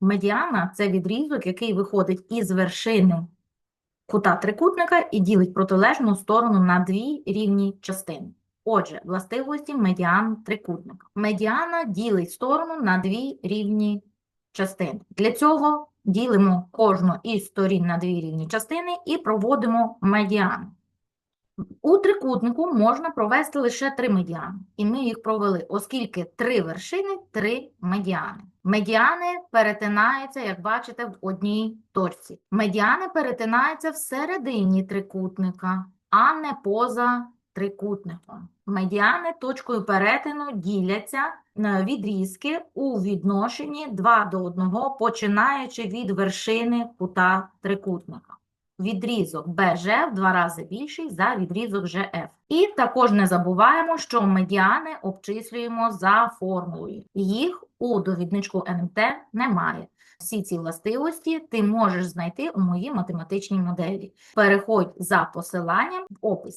Медіана це відрізок, який виходить із вершини кута трикутника і ділить протилежну сторону на дві рівні частини. Отже, властивості медіан трикутника. Медіана ділить сторону на дві рівні частини. Для цього ділимо кожну із сторін на дві рівні частини і проводимо медіану. У трикутнику можна провести лише три медіани, і ми їх провели, оскільки три вершини – три медіани. Медіани перетинаються, як бачите, в одній точці. Медіани перетинаються всередині трикутника, а не поза трикутником. Медіани точкою перетину діляться на відрізки у відношенні 2 до 1, починаючи від вершини кута трикутника. Відрізок БЖ два рази більший за відрізок ЖФ. І також не забуваємо, що медіани обчислюємо за формулою. Їх у довідничку НМТ немає. Всі ці властивості ти можеш знайти у моїй математичній моделі. Переходь за посиланням в опис.